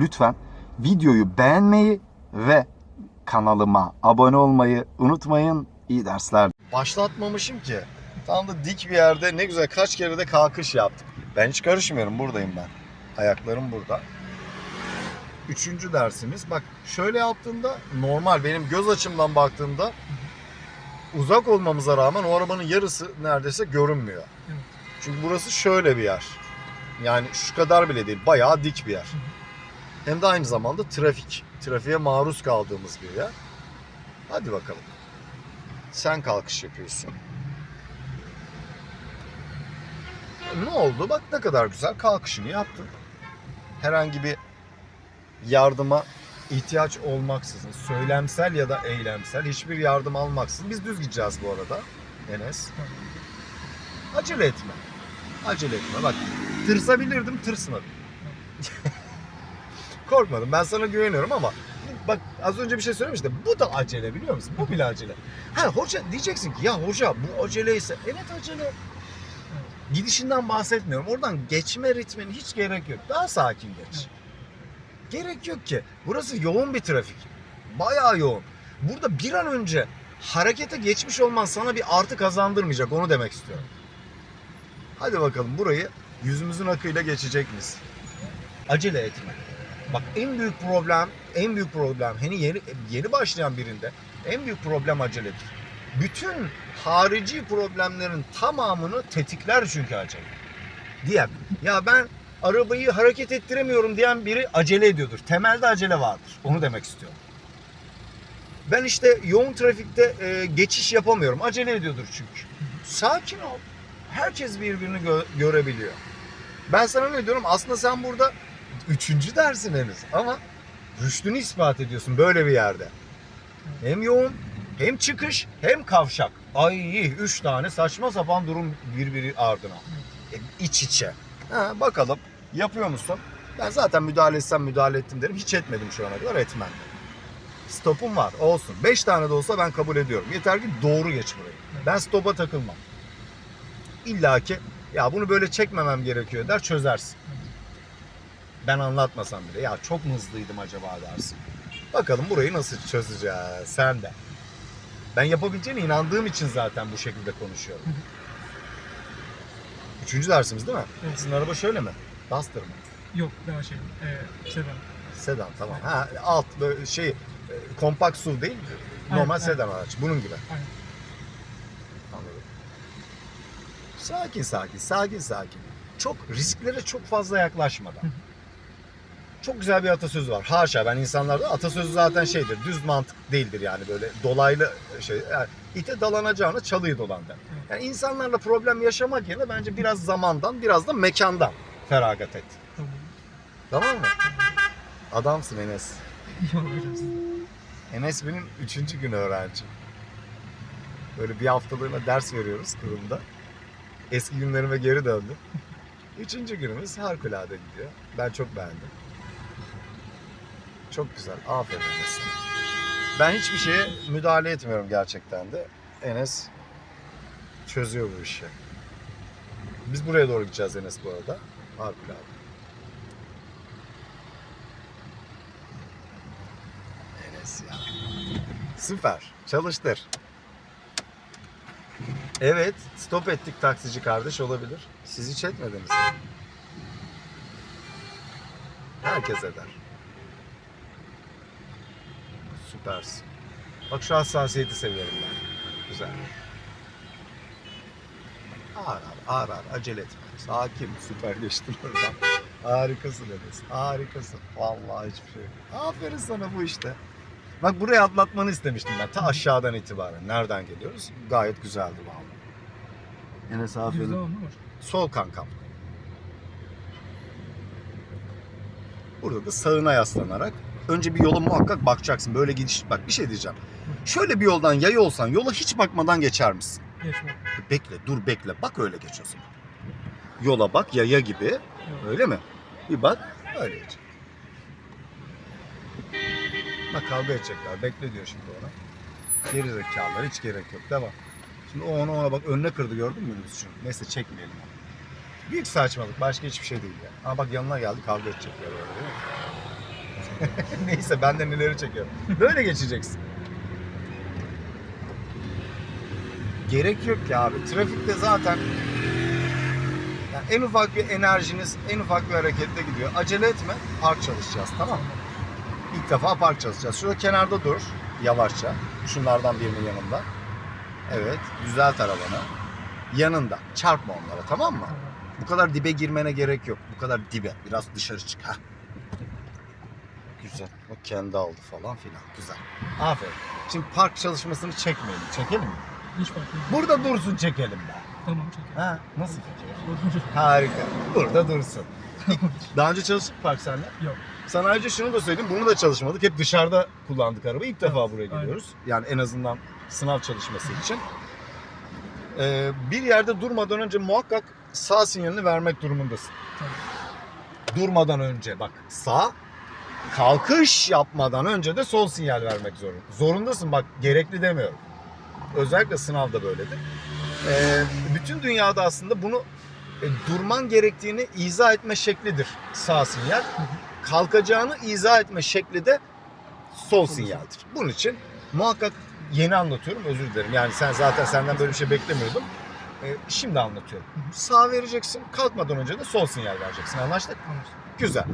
lütfen videoyu beğenmeyi ve kanalıma abone olmayı unutmayın. İyi dersler. Başlatmamışım ki. Tam da dik bir yerde ne güzel kaç kere de kalkış yaptık. Ben hiç karışmıyorum buradayım ben. Ayaklarım burada. Üçüncü dersimiz. Bak şöyle yaptığında normal benim göz açımdan baktığımda uzak olmamıza rağmen o arabanın yarısı neredeyse görünmüyor. Evet. Çünkü burası şöyle bir yer. Yani şu kadar bile değil. Bayağı dik bir yer. Hem de aynı zamanda trafik. Trafiğe maruz kaldığımız bir yer. Hadi bakalım. Sen kalkış yapıyorsun. Ne oldu? Bak ne kadar güzel kalkışını yaptın. Herhangi bir yardıma ihtiyaç olmaksızın, söylemsel ya da eylemsel hiçbir yardım almaksızın biz düz gideceğiz bu arada Enes. Acele etme. Acele etme. Bak tırsabilirdim, tırsmadım. Korkmadım. Ben sana güveniyorum ama bak az önce bir şey söylemiştim. Bu da acele biliyor musun? Bu bile acele. Ha hoca diyeceksin ki ya hoca bu aceleyse evet acele. Gidişinden bahsetmiyorum. Oradan geçme ritmine hiç gerek yok. Daha sakin geç. Gerek yok ki. Burası yoğun bir trafik. Bayağı yoğun. Burada bir an önce harekete geçmiş olman sana bir artı kazandırmayacak. Onu demek istiyorum. Hadi bakalım burayı yüzümüzün akıyla geçecek miyiz? Acele etme. Bak en büyük problem, en büyük problem hani yeni, yeni başlayan birinde en büyük problem aceledir. Bütün harici problemlerin tamamını tetikler çünkü acele. Diğer, ya ben arabayı hareket ettiremiyorum diyen biri acele ediyordur. Temelde acele vardır. Onu demek istiyorum. Ben işte yoğun trafikte e, geçiş yapamıyorum. Acele ediyordur çünkü. Sakin ol. Herkes birbirini gö- görebiliyor. Ben sana ne diyorum? Aslında sen burada üçüncü dersin henüz ama rüştünü ispat ediyorsun böyle bir yerde. Hem yoğun, hem çıkış, hem kavşak. Ay üç tane saçma sapan durum birbiri ardına. E, iç içe. Ha, bakalım yapıyor musun? Ben zaten müdahale etsem müdahale ettim derim. Hiç etmedim şu ana kadar etmem. Stopum var olsun. Beş tane de olsa ben kabul ediyorum. Yeter ki doğru geç burayı. Ben stopa takılmam. İlla ki ya bunu böyle çekmemem gerekiyor der çözersin. Ben anlatmasam bile ya çok mu hızlıydım acaba dersin. Bakalım burayı nasıl çözeceğiz sen de. Ben yapabileceğine inandığım için zaten bu şekilde konuşuyorum. Üçüncü dersimiz değil mi? Evet. Sizin araba şöyle mi? Duster mı? Yok daha şey. E, sedan. Sedan tamam. Ha alt böyle şey e, kompakt SUV değil normal Aynen, sedan araç. Bunun gibi. Aynen. Anladım. Sakin sakin, sakin sakin. Çok risklere çok fazla yaklaşmadan. Çok güzel bir atasözü var. Haşa ben insanlarda atasözü zaten şeydir. Düz mantık değildir yani böyle dolaylı şey. Yani ite dalanacağına çalıyı dolan der. Yani insanlarla problem yaşamak yerine bence biraz zamandan, biraz da mekandan feragat et. Tamam. Tamam mı? Adamsın Enes. Enes benim üçüncü gün öğrencim. Böyle bir haftalığına ders veriyoruz kurumda. Eski günlerime geri döndüm. Üçüncü günümüz harikulade gidiyor. Ben çok beğendim. Çok güzel. Aferin Enes. Ben hiçbir şeye müdahale etmiyorum gerçekten de. Enes çözüyor bu işi. Biz buraya doğru gideceğiz Enes bu arada. Harikulade. Enes ya. Süper. Çalıştır. Evet. Stop ettik taksici kardeş olabilir. Siz hiç etmediniz. Herkes eder. Süpersin. Bak şu hassasiyeti seviyorum ben. Güzel. Ağır ağır, ağır ağır, acele etme. Sakin, süper geçtin oradan. Harikasın Enes, harikasın. Vallahi hiçbir şey yok. Aferin sana bu işte. Bak buraya atlatmanı istemiştim ben. Ta aşağıdan itibaren. Nereden geliyoruz? Gayet güzeldi vallahi. Enes aferin. Sol kankam. Burada da sağına yaslanarak önce bir yola muhakkak bakacaksın. Böyle gidiş bak bir şey diyeceğim. Şöyle bir yoldan yaya olsan yola hiç bakmadan geçer misin? Geçme. Bekle, dur bekle. Bak öyle geç o zaman. Yola bak yaya gibi. Yok. Öyle mi? Bir bak öyle geç. Bak kavga edecekler. Bekle diyor şimdi ona. Geri zekalar hiç gerek yok. Devam. Şimdi o ona ona bak önüne kırdı gördün mü minibüsçü? Neyse çekmeyelim onu. Büyük saçmalık. Başka hiçbir şey değil ya. Ama bak yanına geldi kavga edecekler öyle değil mi? Neyse benden ileri çekiyorum. Böyle geçeceksin. Gerek yok ki abi. Trafikte zaten yani en ufak bir enerjiniz, en ufak bir harekette gidiyor. Acele etme, park çalışacağız tamam mı? İlk defa park çalışacağız. Şurada kenarda dur, yavaşça. Şunlardan birinin yanında. Evet, düzelt arabanı. Yanında, çarpma onlara tamam mı? Bu kadar dibe girmene gerek yok. Bu kadar dibe. Biraz dışarı çık. ha. Güzel. Bak kendi aldı falan filan. Güzel. Aferin. Şimdi park çalışmasını çekmeyelim. Çekelim mi? Hiç fark. Burada dursun çekelim be. Tamam çekelim. Ha, nasıl fikir? Harika. Burada dursun. Daha önce çalıştık park seninle. Yok. Sana ayrıca şunu da söyleyeyim. Bunu da çalışmadık. Hep dışarıda kullandık arabayı. İlk defa Evet, buraya aynen. geliyoruz. Yani en azından sınav çalışması için. Ee, bir yerde durmadan önce muhakkak sağ sinyalini vermek durumundasın. Tamam. durmadan önce bak sağ kalkış yapmadan önce de sol sinyal vermek zorunda. Zorundasın bak gerekli demiyorum. Özellikle sınavda böyledir. Ee, bütün dünyada aslında bunu e, durman gerektiğini izah etme şeklidir sağ sinyal. Kalkacağını izah etme şekli de sol sinyaldir. Bunun için muhakkak yeni anlatıyorum özür dilerim. Yani sen zaten senden böyle bir şey beklemiyordum. Ee, şimdi anlatıyorum. Sağ vereceksin kalkmadan önce de sol sinyal vereceksin anlaştık? Anlaştık. Güzel.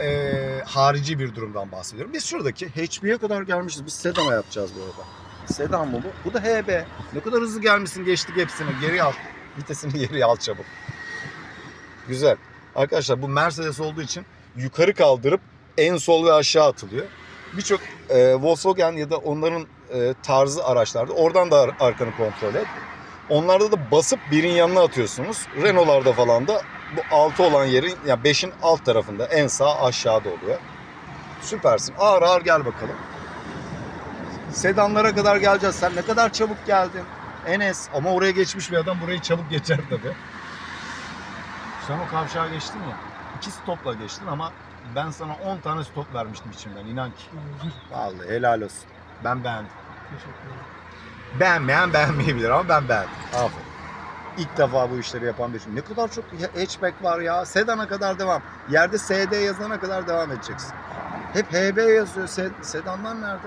Ee, harici bir durumdan bahsediyorum. Biz şuradaki HB'ye kadar gelmişiz. Biz sedana yapacağız bu arada. Sedan mı bu? Bu da HB. Ne kadar hızlı gelmişsin geçtik hepsini. Geri al. Vitesini geri al çabuk. Güzel. Arkadaşlar bu Mercedes olduğu için yukarı kaldırıp en sol ve aşağı atılıyor. Birçok e, Volkswagen ya da onların e, tarzı araçlarda oradan da ar- arkanı kontrol et. Onlarda da basıp birin yanına atıyorsunuz. Renault'larda falan da bu 6 olan yerin ya 5'in alt tarafında en sağ aşağıda oluyor. Süpersin. Ağır ağır gel bakalım. Sedanlara kadar geleceğiz. Sen ne kadar çabuk geldin. Enes ama oraya geçmiş bir adam burayı çabuk geçer tabii. Sen o kavşağa geçtin ya. iki stopla geçtin ama ben sana 10 tane stop vermiştim içimden inan ki. Vallahi helal olsun. Ben beğendim. Teşekkür ederim. Beğenmeyen beğenmeyebilir ama ben beğendim. Aferin. İlk defa bu işleri yapan bir Ne kadar çok hatchback var ya. Sedan'a kadar devam. Yerde SD yazana kadar devam edeceksin. Hep HB yazıyor. Se- sedanlar nerede?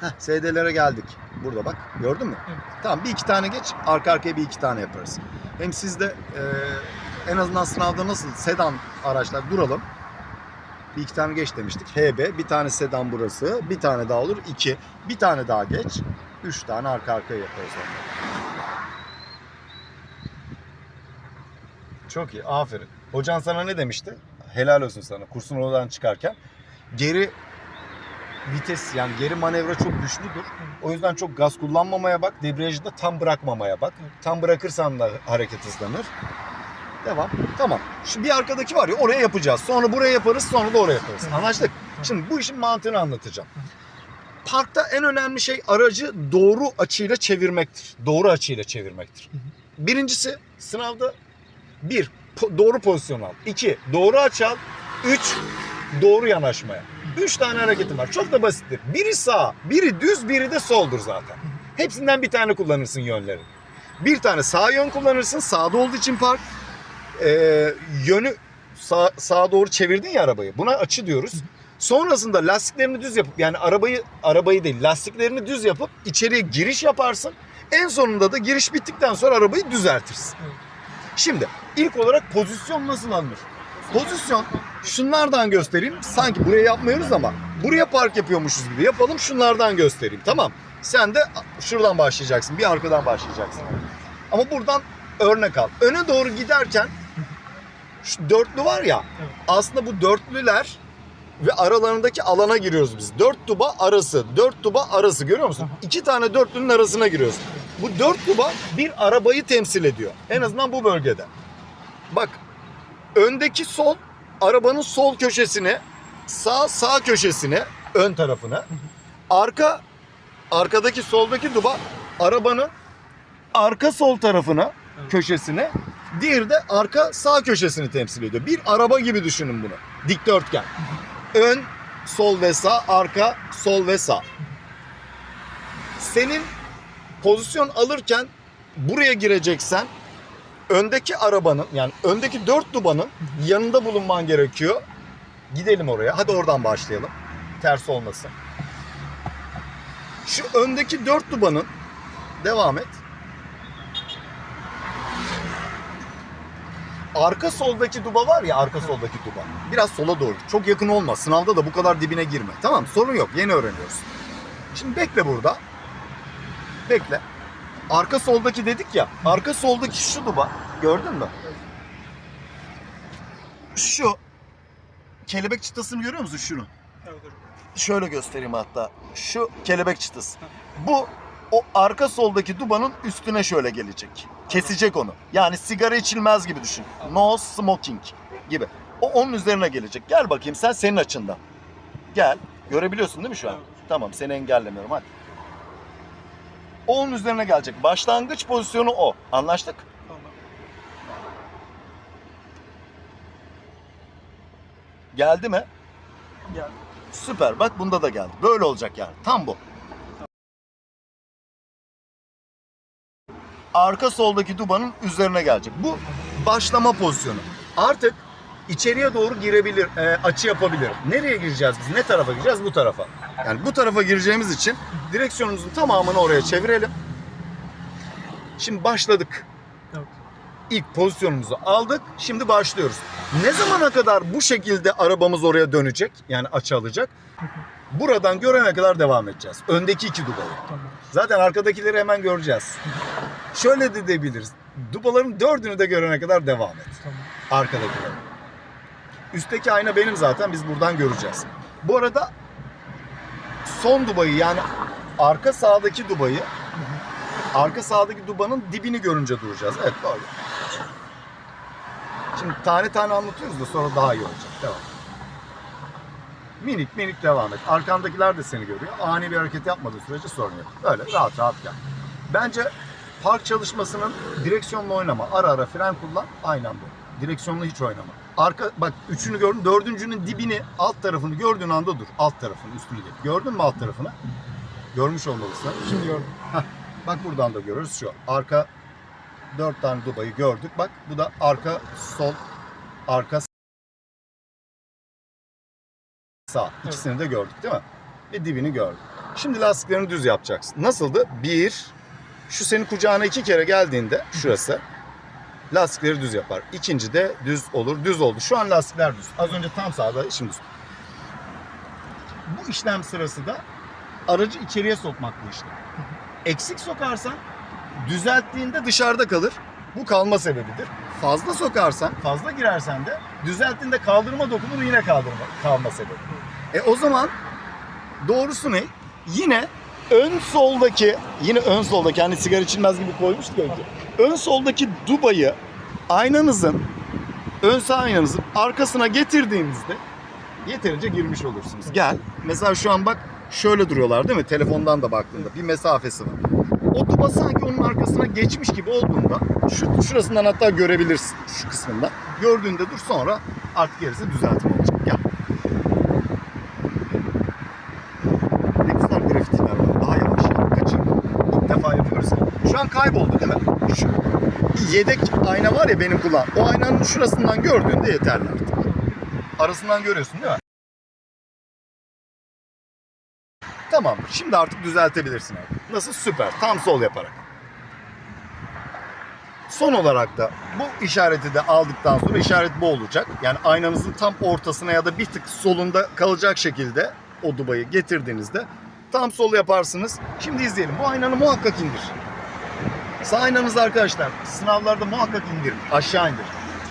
Heh, SD'lere geldik. Burada bak. Gördün mü? Evet. Tamam bir iki tane geç. Arka arkaya bir iki tane yaparız. Hem siz de e, en azından sınavda nasıl sedan araçlar duralım. Bir iki tane geç demiştik. HB bir tane sedan burası. Bir tane daha olur. iki. Bir tane daha geç. Üç tane arka arkaya yaparız. onları. Çok iyi. Aferin. Hocan sana ne demişti? Helal olsun sana. Kursun oradan çıkarken. Geri vites yani geri manevra çok güçlüdür. O yüzden çok gaz kullanmamaya bak. Debriyajı da tam bırakmamaya bak. Tam bırakırsan da hareket hızlanır. Devam. Tamam. Şu bir arkadaki var ya oraya yapacağız. Sonra buraya yaparız sonra da oraya yaparız. Anlaştık. Şimdi bu işin mantığını anlatacağım. Parkta en önemli şey aracı doğru açıyla çevirmektir. Doğru açıyla çevirmektir. Birincisi sınavda bir po- doğru pozisyon al. İki doğru açı al. Üç doğru yanaşmaya. Üç tane hareketim var. Çok da basittir. Biri sağ, biri düz, biri de soldur zaten. Hepsinden bir tane kullanırsın yönleri. Bir tane sağ yön kullanırsın. Sağda olduğu için park. Ee, yönü sağ, sağa doğru çevirdin ya arabayı. Buna açı diyoruz. Sonrasında lastiklerini düz yapıp yani arabayı arabayı değil lastiklerini düz yapıp içeriye giriş yaparsın. En sonunda da giriş bittikten sonra arabayı düzeltirsin. Şimdi ilk olarak pozisyon nasıl alınır? Pozisyon şunlardan göstereyim. Sanki buraya yapmıyoruz ama buraya park yapıyormuşuz gibi yapalım. Şunlardan göstereyim. Tamam. Sen de şuradan başlayacaksın. Bir arkadan başlayacaksın. Ama buradan örnek al. Öne doğru giderken şu dörtlü var ya. Evet. Aslında bu dörtlüler ve aralarındaki alana giriyoruz biz. Dört tuba arası, dört tuba arası görüyor musun? Aha. İki tane dörtlünün arasına giriyoruz. Bu dört tuba bir arabayı temsil ediyor. En azından bu bölgede. Bak öndeki sol arabanın sol köşesine, sağ sağ köşesine, ön tarafına. Arka arkadaki soldaki duba arabanın arka sol tarafına, köşesine. Diğeri de arka sağ köşesini temsil ediyor. Bir araba gibi düşünün bunu. Dikdörtgen. Ön, sol ve sağ, arka, sol ve sağ. Senin pozisyon alırken buraya gireceksen öndeki arabanın yani öndeki dört dubanın yanında bulunman gerekiyor. Gidelim oraya. Hadi oradan başlayalım. Ters olmasın. Şu öndeki dört dubanın devam et. Arka soldaki duba var ya arka soldaki duba. Biraz sola doğru. Çok yakın olma. Sınavda da bu kadar dibine girme. Tamam sorun yok. Yeni öğreniyoruz. Şimdi bekle burada. Bekle. Arka soldaki dedik ya. Arka soldaki şu duba. Gördün mü? Şu. Kelebek çıtasını görüyor musun şunu? Şöyle göstereyim hatta. Şu kelebek çıtası. Bu o arka soldaki dubanın üstüne şöyle gelecek. Kesecek onu. Yani sigara içilmez gibi düşün. No smoking gibi. O onun üzerine gelecek. Gel bakayım sen senin açından. Gel. Görebiliyorsun değil mi şu an? Tamam seni engellemiyorum hadi. O onun üzerine gelecek. Başlangıç pozisyonu o. Anlaştık? Geldi mi? Gel. Süper. Bak bunda da geldi. Böyle olacak yani. Tam bu. Arka soldaki dubanın üzerine gelecek. Bu başlama pozisyonu. Artık içeriye doğru girebilir, e, açı yapabilir. Nereye gireceğiz biz? Ne tarafa gireceğiz? Bu tarafa. Yani bu tarafa gireceğimiz için direksiyonumuzun tamamını oraya çevirelim. Şimdi başladık. Evet. İlk pozisyonumuzu aldık. Şimdi başlıyoruz. Ne zamana kadar bu şekilde arabamız oraya dönecek? Yani açı alacak. Buradan görene kadar devam edeceğiz. Öndeki iki dubayı. Tamam. Zaten arkadakileri hemen göreceğiz. Şöyle de diyebiliriz. Dubaların dördünü de görene kadar devam et. Tamam. Arkadakiler. Üstteki ayna benim zaten. Biz buradan göreceğiz. Bu arada son dubayı yani arka sağdaki dubayı arka sağdaki dubanın dibini görünce duracağız. Evet doğru. Şimdi tane tane anlatıyoruz da sonra daha iyi olacak. Devam. Minik minik devam et. Arkandakiler de seni görüyor. Ani bir hareket yapmadığı sürece sorun yok. Öyle rahat rahat gel. Bence park çalışmasının direksiyonla oynama. Ara ara fren kullan. Aynen bu. Direksiyonla hiç oynama. Arka bak üçünü gördün. Dördüncünün dibini alt tarafını gördüğün anda dur. Alt tarafını üstünü değil. Gördün mü alt tarafını? Görmüş olmalısın. Şimdi gördüm. Bak buradan da görürüz şu. Arka dört tane dubayı gördük. Bak bu da arka sol, arka sağ. İkisini de gördük değil mi? Ve dibini gördük. Şimdi lastiklerini düz yapacaksın. Nasıldı? Bir, şu senin kucağına iki kere geldiğinde şurası lastikleri düz yapar. İkinci de düz olur. Düz oldu. Şu an lastikler düz. Az önce tam sağda şimdi düz. Bu işlem sırası da aracı içeriye sokmak bu işlem. Eksik sokarsan düzelttiğinde dışarıda kalır. Bu kalma sebebidir. Fazla sokarsan, fazla girersen de düzelttiğinde kaldırma dokunur yine kaldırma kalma sebebi. E o zaman doğrusu ne? Yine ön soldaki, yine ön soldaki hani sigara içilmez gibi koymuştuk önce. Ön soldaki dubayı aynanızın, ön sağ aynanızın arkasına getirdiğinizde yeterince girmiş olursunuz. Gel. Mesela şu an bak şöyle duruyorlar değil mi? Telefondan da baktığında bir mesafesi var. O duba sanki onun arkasına geçmiş gibi olduğunda şu şurasından hatta görebilirsin şu kısmından. Gördüğünde dur sonra artık gerisi düzeltme olacak. Gel. Ne güzel grafitiler var. Daha yavaş ya. Kaçırma. İlk defa yapıyoruz. Şu an kayboldu değil mi? Şu yedek ayna var ya benim kulağım. O aynanın şurasından gördüğünde yeterli artık. Arasından görüyorsun değil mi? Tamam. Şimdi artık düzeltebilirsin abi. Nasıl? Süper. Tam sol yaparak. Son olarak da bu işareti de aldıktan sonra işaret bu olacak. Yani aynanızın tam ortasına ya da bir tık solunda kalacak şekilde o dubayı getirdiğinizde tam sol yaparsınız. Şimdi izleyelim. Bu aynanı muhakkak indir. Sağ aynanızı arkadaşlar sınavlarda muhakkak indirin. Aşağı indir.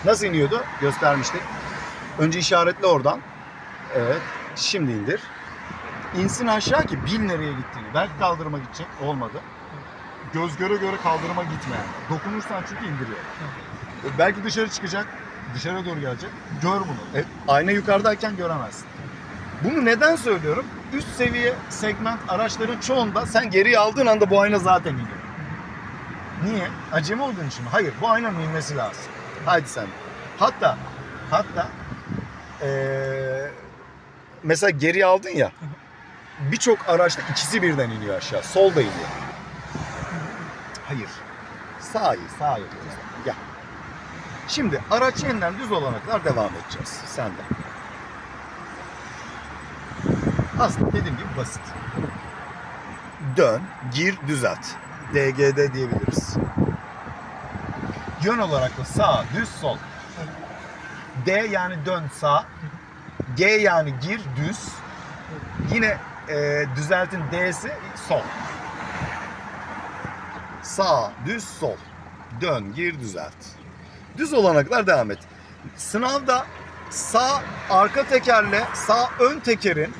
Nasıl iniyordu? Göstermiştik. Önce işaretle oradan. Evet. Şimdi indir. İnsin aşağı ki bil nereye gittiğini. Belki kaldırıma gidecek. Olmadı. Göz göre göre kaldırıma gitme. yani. Dokunursan çünkü indiriyor. Belki dışarı çıkacak. Dışarı doğru gelecek. Gör bunu. E, ayna yukarıdayken göremezsin. Bunu neden söylüyorum? Üst seviye segment araçların çoğunda sen geriye aldığın anda bu ayna zaten iniyor. Niye? Acemi olduğun için mi? Hayır. Bu aynanın inmesi lazım. Haydi sen. Hatta hatta eee, mesela geriye aldın ya birçok araçta ikisi birden iniyor aşağı. Sol da iniyor. Hayır. Sağ iyi. Sağ yapıyoruz. Gel. Şimdi araç yeniden düz olana kadar devam edeceğiz. Sen de. Aslında dediğim gibi basit. Dön, gir, düzelt. DGD diyebiliriz. Yön olarak da sağ, düz, sol. D yani dön sağ. G yani gir, düz. Yine e, düzeltin D'si sol. Sağ, düz, sol. Dön, gir, düzelt. Düz olana kadar devam et. Sınavda sağ arka tekerle sağ ön tekerin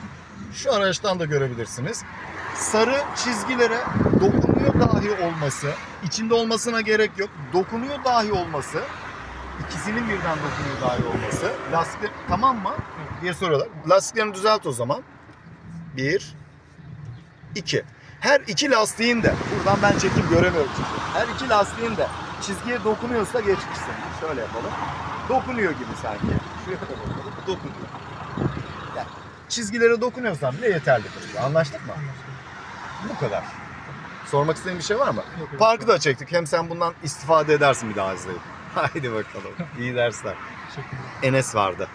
şu araçtan da görebilirsiniz. Sarı çizgilere dokunuyor dahi olması, içinde olmasına gerek yok. Dokunuyor dahi olması, ikisinin birden dokunuyor dahi olması. Lastikler tamam mı diye soruyorlar. Lastiklerini düzelt o zaman. Bir, iki. Her iki lastiğin de, buradan ben çekim göremiyorum çünkü. Her iki lastiğin de çizgiye dokunuyorsa geçmişsin. Şöyle yapalım. Dokunuyor gibi sanki. Şuraya da bakalım. Dokunuyor. Yani çizgilere dokunuyorsan bile yeterli. Anlaştık mı? Bu kadar. Sormak istediğin bir şey var mı? Yok, yok. Parkı da çektik. Hem sen bundan istifade edersin bir daha izleyip. Haydi bakalım. İyi dersler. Enes vardı.